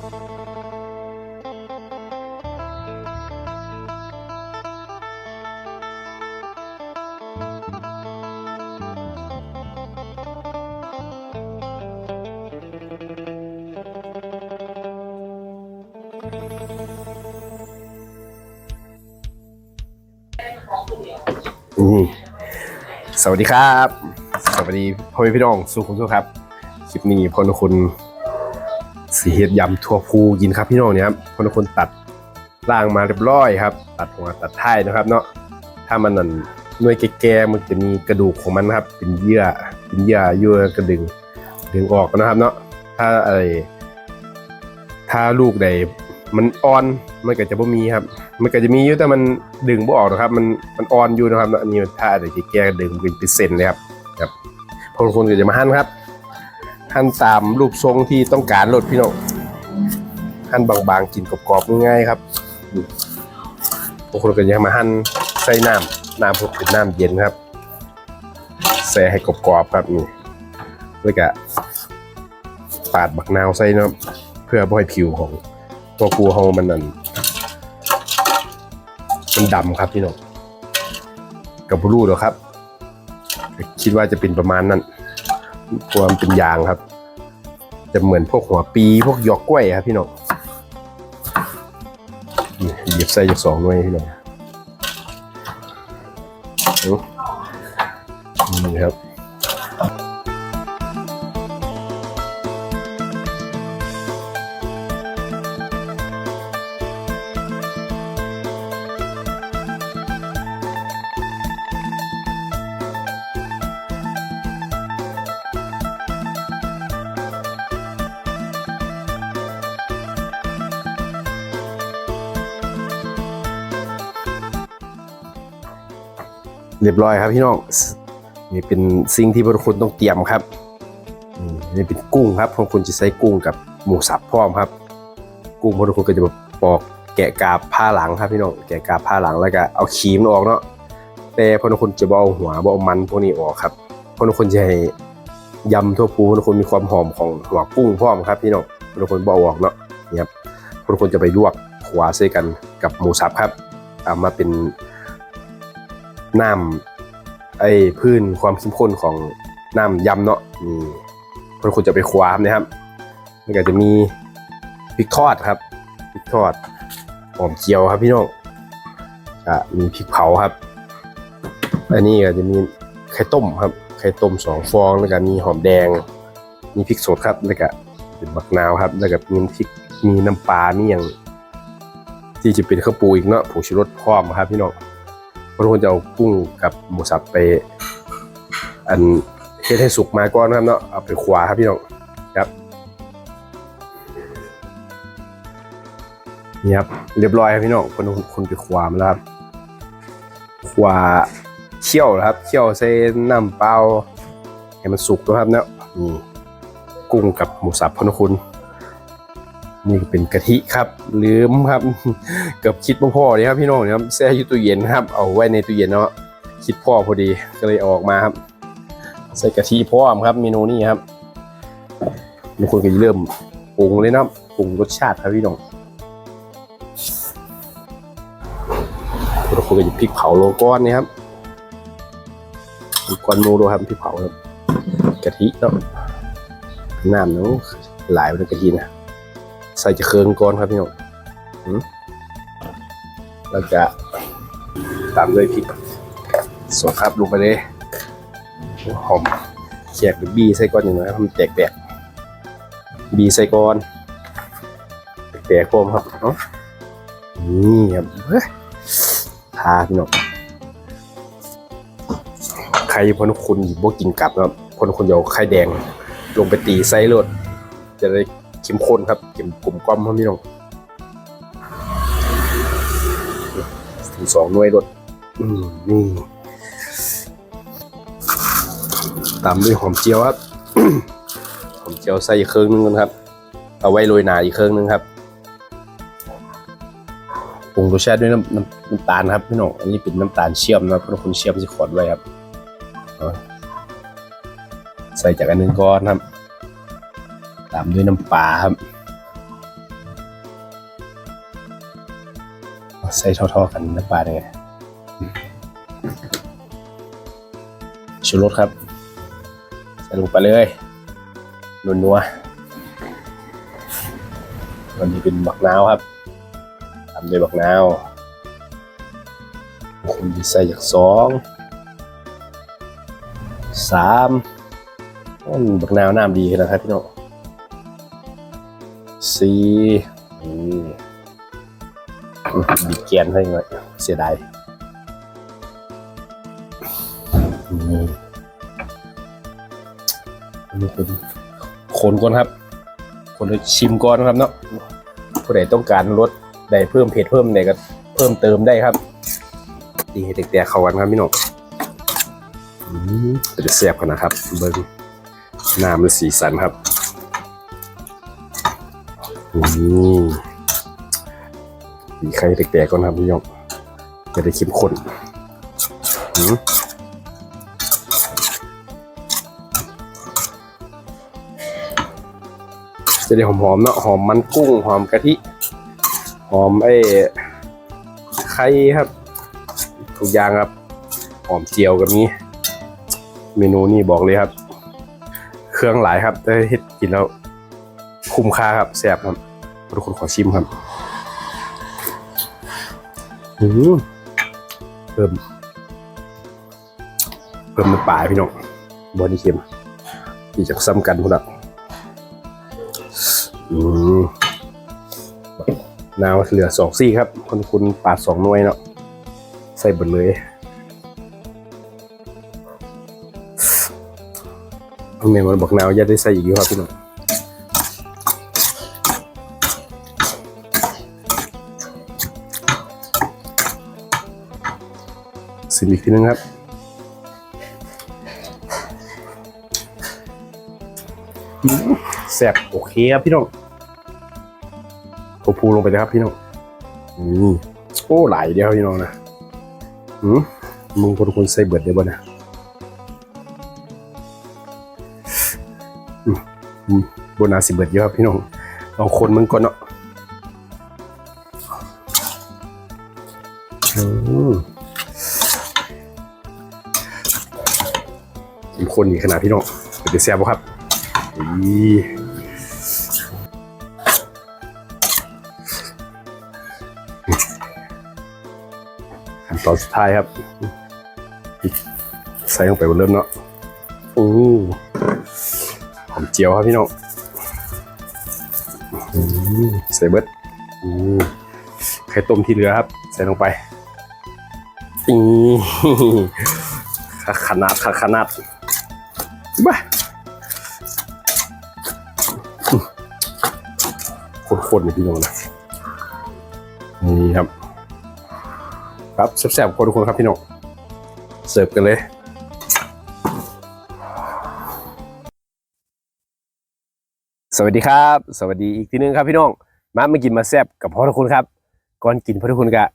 สวัสดีครับ สวัสดีพ่อแม่พี่น้อง สุขุมสุขครับ คลิปนี้พอนุคุณ สีเฮ็ดยำทั่วภูกินครับพี่น้องเนี่ยครับพอนุคุณตัดล่างมาเรียบร้อยครับ ตัดหัวตัดท้ายนะครับเนาะถ้ามันนั่นหน่วยแก่ๆมันจะมีกระดูกของมันนะครับ เป็นเยื่อเป็นเยื่อเยื่อกระดึงดึงออกนะครับเนาะถ้าอะไรถ้าลูกใดมันอ่อนมันก็จะบ่มีครับ มันก็จะมีอยู่แต่มันดึงบ่ออกนะครับ มันมันอ่อนอยู่นะครับอันนี้ถ้าอะไรที่แก้ดึงเป็นเปอร์เซ็นต์เลยครับครับพอคนก็จะมาหั่นครับ หั่นตามรูปทรงที่ต้องการรดพี่น้องหั่นบางๆกินกรอบๆง่ายๆครับบางคนก็จะมาหั่นใส่น้ำน้ำพวกเป็นน้ำเย็นครับใส่ให้กรอบๆครับนี่แล้วก็ปาดบักนาวใส่เนะเพื่อบ่ให้ผิวของตัวปูเฮามันนั่นมันดำครับพี่น้องกับบรูดหรอครับ คิดว่าจะเป็นประมาณนั้น ความเป็นยางครับ จะเหมือนพวกหัวปีพวกหยอกกล้วยครับพี่น้องหยิบใส่จากสองด้วยพี่น้องนี่ครับ เรียบร้อยครับพี่น้องนี่เป็นสิ่งที่พวกคุณต้องเตรียมครับนี่เป็นกุ้งครับพวกคุณจะใช้กุ้งกับหมูสับพร้อมครับ กุ้งพวกคุณก็จะปอกแกะกาบผ้าหลังครับพี่น้องแกะกาบผ้าหลังแล้วก็เอาขีมออกเนาะแต่พวกคุณจะบ่เอาหัวเอามันพวกนี้ออกครับพวกคุณจะให้ยำทั่วภูพวกคุณมีความหอมของหัวกุ้งพร้อมครับพี่น้องพวกคุณบ่เอาออกเนาะนี่ครับพวกคุณจะไปลวกขวาใส่กันกับหมูสับครับเอามาเป็น น้ำไอ้พื้นความเข้มข้นของน้ำยำเนาะนี่เพื่อนคุณจะไปคว้ามนะครับมันก็จะมีพริกทอดครับพริกทอดหอมเจียวครับพี่น้องก็มีพริกเผาครับอันนี้ก็จะมีไข่ต้มครับไข่ต้มสองฟองแล้วก็มีหอมแดง มีพริกสดครับแล้วก็เป็นบักนาวครับแล้วก็มีพริกมีน้ำปลามีอย่างที่จะเป็นข้าวปูอีกเนาะผงชูรสพร้อมครับพี่น้อง บางคนจะเอากุ้งกับหมูสับไป อันเฮ็ดให้สุกมาก่อนนะครับเนาะเอาไปขวาครับพี่น้องครับนี่ครับเรียบร้อยครับพี่น้องคนคนไปขวามาแล้วครับขวาเคี่ยวนะครับเคี่ยวใส่น้ำเปล่าให้มันสุกนะครับเนาะนี่กุ้งกับหมูสับพนคุณ นี่เป็นกะทิครับลืมครับเกือบคิดบ่พ่อเลยครับพี่น้องเนี่ยครับแช่อยู่ตู้เย็นครับ เอาไว้ในตู้เย็นเนาะคิดพ่อพอดีก็เลยออกมาครับ ใส่กะทิพร้อมครับ เมนูนี้ครับบางคนก็จะเริ่มปรุงเลยนะปรุงรสชาติครับพี่น้องบาคนก็จะพริกเผาโลก้อนนี่ครับก้อนโมโดครับพริกเผาครับกะทิเนาะน้ำเนาะหลายเป็นกะทินะ ใส่จะเคืองก้อนครับพี่น้องแล้วก็ตามด้วยพริกสดครับลงไปเลยหอมแขกหรือบีใส่ก้อนอย่างน้ยครับมันแตกแตกบีใส่ก้อนแตกโคมครับเนาะนี่ครับเฮ้ยทาพี่น้องใครพนคุณบ่กินกลับครับพนคุณจะเอาไข่แดง ลงไปตีไส้รดจะได้ เข้มข้นครับเข้มกลมกล่อมครับพี่น้องถึงสองหน่วยรถนี่ตามด้วยหอมเจียวครับหอมเจียวใส่อีกเครื่องนึงครับ เอาไว้โรยหนาอีกเครื่องนึงครับปรุงรสชาติด้วยน้ำน้ำน้ำตาลครับพี่น้องอันนี้เป็นน้ำตาลเชื่อมนะเพราะคุณเชื่อมจะขอดไว้ครับใส่จากอันหนึงก่อนครับ ตามด้วยน้ำปลาครับ ใส่ท่าๆกันน้ำปลาเนี่ยชูรสครับ ใส่ลงไปเลยนุ่นนัววันนี้เป็นบักนาวครับทำด้วยบักนาวคนที่ใส่จากสองสามบักนาวน้ำดีนะครับพี่น้อง สี่นี่บีบแกนให้หน่อยเสียดายนี่นี่เป็นคนก่อนครับ คนชิมก่อนครับเนาะผู้ใดต้องการลดได้เพิ่มเผ็ดเพิ่มไหนก็เพิ่มเติมได้ครับตีให้แตกๆเข้ากันครับพี่น้องจะเสียบกันนะครับ เบิ้งน้ำและสีสันครับ อืมตีไข่แตกๆก่อนครับพี่น้องจะได้เข้มข้นจะได้หอมๆเนาะหอมมันกุ้งหอมกะทิ หอมไอ้ไข่ครับ ทุกอย่างครับ หอมเจียวกับนี้ เมนูนี้บอกเลยครับ เครื่องหลายครับได้เฮ็ดกินแล้ว คุ้มค่าครับแซ่บครับทุกคนขอชิมครับอืมเพิ่มเพิ่มน้ำปลาพี่น้องบอดี้เค็มที่จะซ้ำกันพุ่นอะอืมนาวเหลือสองซี่ครับคนคุณปาดสองหน่วยเนาะใส่เบดเลยเมนมันบอกนาวยัดได้ใส่อีกอยู่ครับพี่น้อง อีกทีนึงครับ แซ่บโอเคครับพี่น้องโทพูลงไปเลยครับพี่น้องอืมโอ้หลายเดียวพี่น้องนะอืมมึงคนคนใส่เบิดได้บ่นะอืมอืมบนาสิเบิดเยอะครับพี่น้องลองคนมึงก่อนเนาะ ข้มคนขนาดพี่น้องเป็นแซ่บบ่ครับอีขั้นตอนสุดท้ายครับใส่ลงไปบนเริ่มเนาะอู้หอมเจียวครับพี่น้องใส่เบิดอืมไข่ต้มที่เหลือครับ ใส่ลงไปอีขนาดขนาด บ้าคนๆนี่พี่น้องนะนี่ครับ ครับแซ่บๆคนทุกคนครับพี่น้องเสิร์ฟกันเลยสวัสดีครับ สวัสดีอีกทีนึงครับพี่น้องมามากินมาแซ่บกับพ่อทุกคนครับ ก่อนกินพ่อทุกคนกะ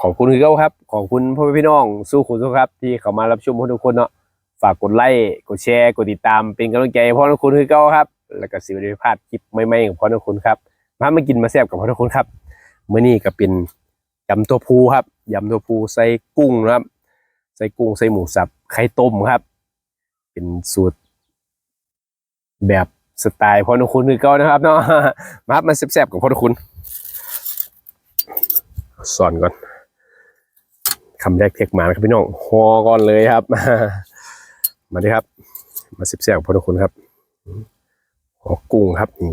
ขอบคุณคือเก้าครับ ขอบคุณพ่อพี่น้องสู้คุณสู้ครับ ที่เข้ามารับชมพ่อทุกคนเนาะ ฝากกดไลค์กดแชร์กดติดตามเป็นกำลังใจให้พ่อทุกคนคือเก้าครับ แล้วก็สิบได้พลาดคลิปใหม่ๆของพ่อทุกคนครับมามากินมาแซ่บกับพ่อทุกคนครับเมื้อนี้ก็เป็นยำตัวพูครับยำตัวพูใส่กุ้งนะครับ ใส่กุ้งใส่หมูสับไข่ต้มครับ เป็นสูตรแบบสไตล์พ่อทุกคนคือเก่านะครับเนาะมาครับมาแซ่บๆกับพ่อทุกคนสอนก่อนคำแรกเทคมานะครับพี่น้องฮอก่อนเลยครับ มาดิครับ มาแซ่บๆกับพ่อทุกคนครับฮอกุ้งครับนี่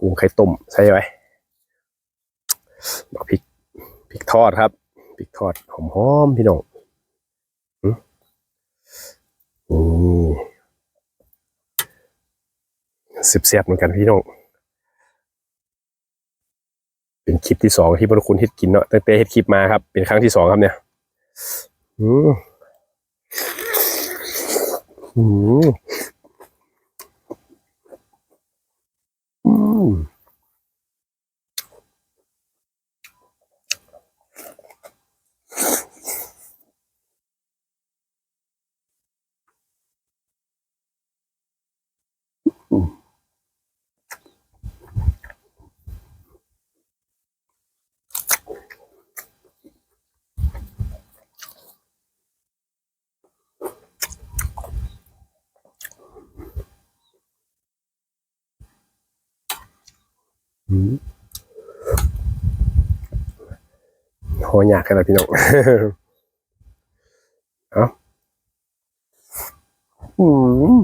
กุ้งไข่ต้มใส่ไว้บักพริกพริกทอดครับพริกทอดหอมๆพี่น้องอืมนี่เสียบเหมือนกันพี่น้องเป็นคลิปที่สองที่บรคุณเฮ็ดกินเนาะตั้งแต่เฮ็ดคลิปมาครับ เป็นครั้งที่สองครับเนี่ย อืม อืมอื หอยากกันละพี่น้องเอ้าอืม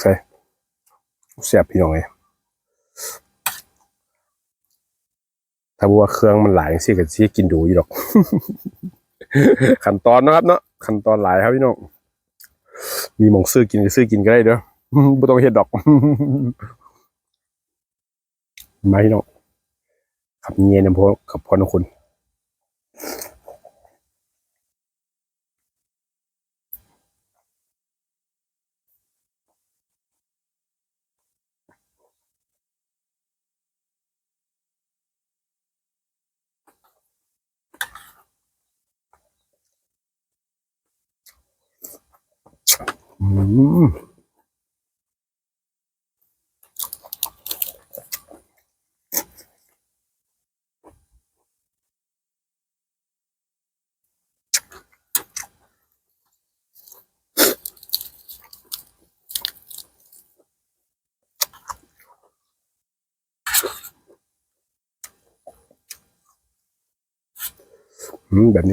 ใส่ เสียบพี่น้องเลยถ้าบอกว่าเครื่องมันหลายสิก็สิกินดูอยู่หรอก ขั้นตอนนะครับเนาะขั้นตอนหลายครับพี่น้องมีหมองซื้อกินก็ซื้อกินก็ได้เด้อบ่ต้องเฮ็ดดอกมาพี่น้องขับเงียนำพอกับพอนะคุณอืมอืมแบบนี้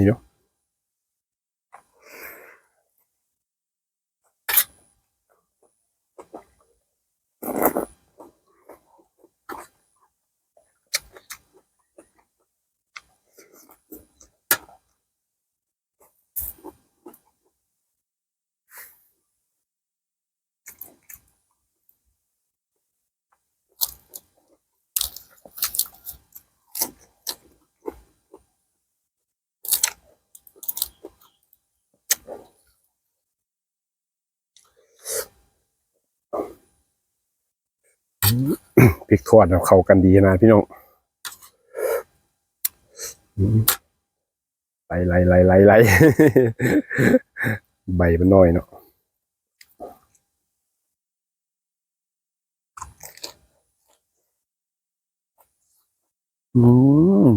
เนาะ พริกทอดเอาเข้ากันดีนะพี่น้องไหลไล่ไล่ไล่ไล่ไล่ใบมันน้อยเนาะอืม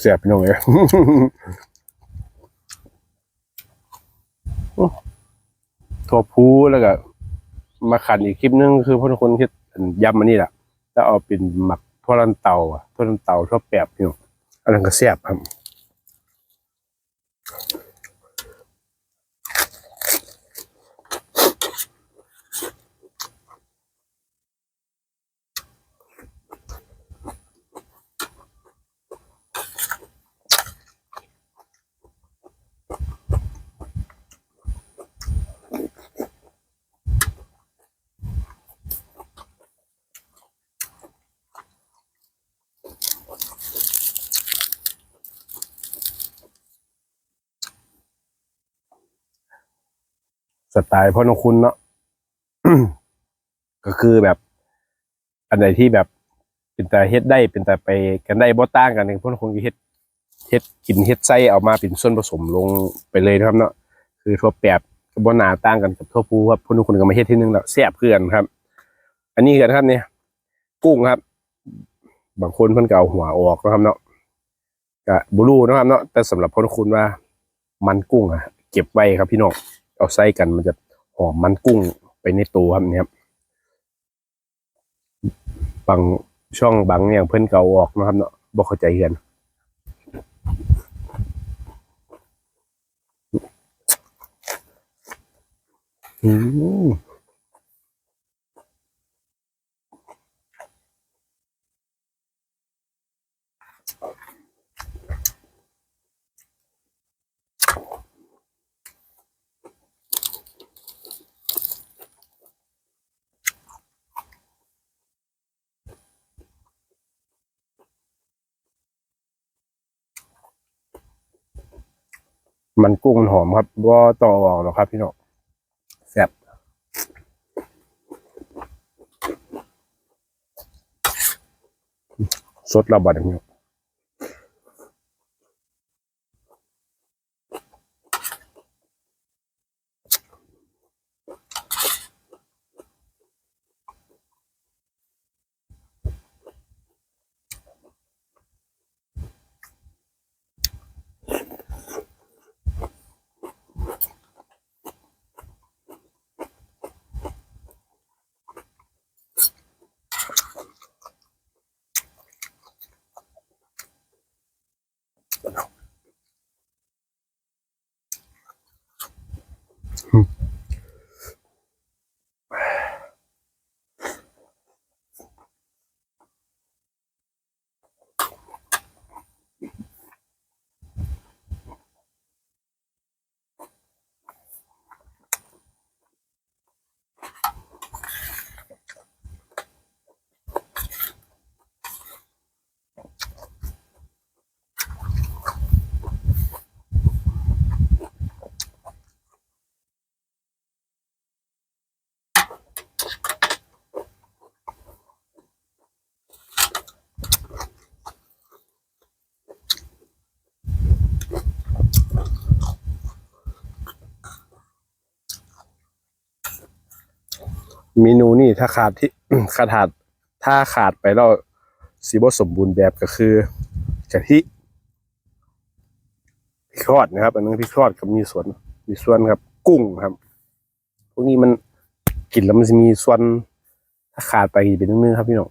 เสียบพี่น้องเลยถั่วพูแล้วก็มาขันอีกคลิปนึงคือพ่อคนคิดยำมันนี่แหละแล้วเอาเป็นหมักทั่วลันเตาอะทั่วลันเตาทั่วแปบพี่น้องอันนั้นก็เสียบครับ สไตล์พ่อน้องคุณเนาะก็คือแบบ อันไหนที่แบบเป็นแต่เฮ็ดได้เป็นแต่ไปกันได้บ่ต่างกันเองพ่อน้องคุณก็เฮ็ดเฮ็ดกินเฮ็ดไส้ออกมาเป็นส่วนผสมลงไปเลยนะครับ เนาะคือทั่วแปบก็บ่หนาต่างกันกับทั่วพูครับพ่อนคุณก็มาเฮ็ดที่นึงแล้วแซ่บคือนครับ อันนี้กันครับเนี่ย กุ้งครับ บางคนเพิ่นก็เอาหัวออกนะครับ เนาะก็บ่รู้นะครับ เนาะแต่สำหรับพ่อน้องคุณว่า มันกุ้งอะเก็บไว้ครับพี่น้อง เอาไส้กันมันจะหอมมันกุ้งไปในตัวครับเนี่ยครับบางช่องบางอย่างเพื่อนเก่าออกนะครับเนาะบอกเข้าใจกันอืม มันกุ้งมันหอมครับบ่ต่อออกหรอกครับ พี่น้องแซ่บสดระบาดพี่น้อง เมนูนี่ถ้าขาดที่ ขาดถ้าขาดไปแล้วสีบสมบูรณ์แบบก็คือกะทิพริกทอดนะครับ อันนึงพริกทอดกับมีส่วน มีส่วนครับ กุ้งครับ พวกนี้มันกินแล้วมันจะมีส่วน ถ้าขาดไปอีกเป็นเนื้อครับพี่น้อง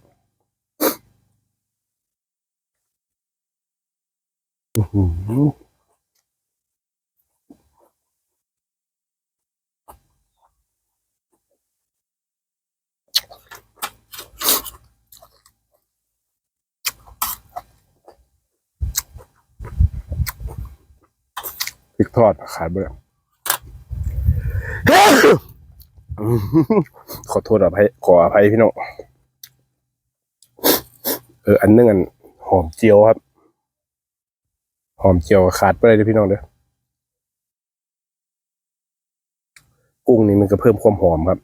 พริกทอดขาดไปแล้วขอโทษอภัยขออภัยพี่น้องเอออันนึงอันหอมเจียวครับ หอมเจียวขาดไปเลยด้อพี่น้องเด้อกุ้งนี่มันก็เพิ่มความหอมครับ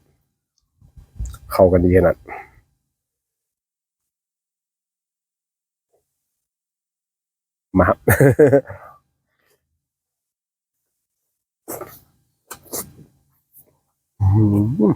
เข้ากันดีขนาดมาครับ อื้อหือ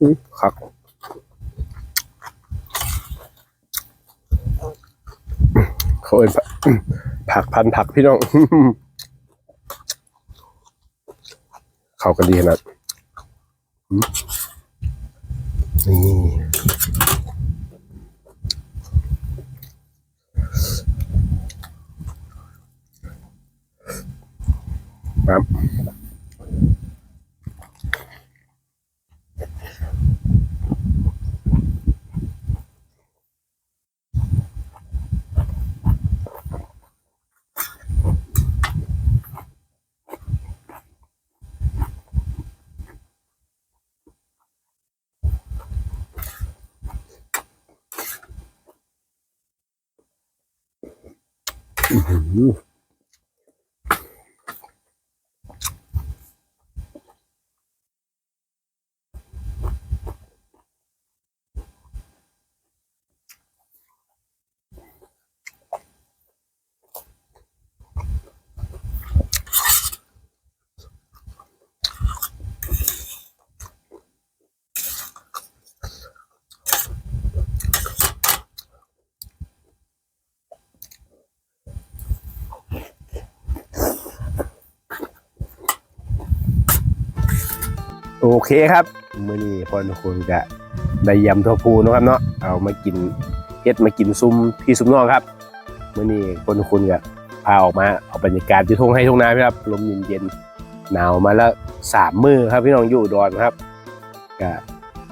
อู้คักเขาเอ่ยผักพันผักพี่น้อง เข้ากันดีขนาดนี่ อื้ โอเคครับมื้อนี้พอทุกคนก็ได้ยำทั่วพูนะครับเนาะเอามากินเฮ็ดมากินซุ่มพี่ซุ่มน้องครับมื้อนี้คนทุกคนก็พาออกมาเอาบรรยากาศที่ทุ่งให้ทุ่งนาครับลมเย็นๆหนาวมาแล้วสามมือครับพี่น้องอยู่ดอนครับก็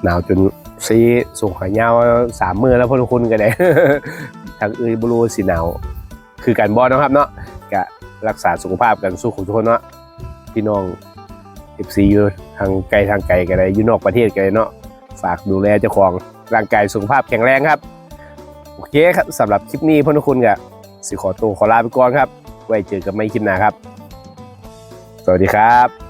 หนาวจนซีส่งขายาวสามมือแล้วพ่อทุกคนกันเลยทางอื่นบรูสีหนาวคือการบอลนะครับเนาะก็รักษาสุขภาพกันสู้ของทุกคนเนาะพี่น้องเอฟซีอยู่ ทางไกลทางไกลกันเลยอยู่นอกประเทศกันเลยเนาะฝากดูแลเจ้าของร่างกายสุขภาพแข็งแรงครับ โอเคครับสำหรับคลิปนี้พ่อทุกคนก็สิขอตัวขอลาไปก่อนครับ ไว้เจอกันใหม่คลิปหน้าครับ สวัสดีครับ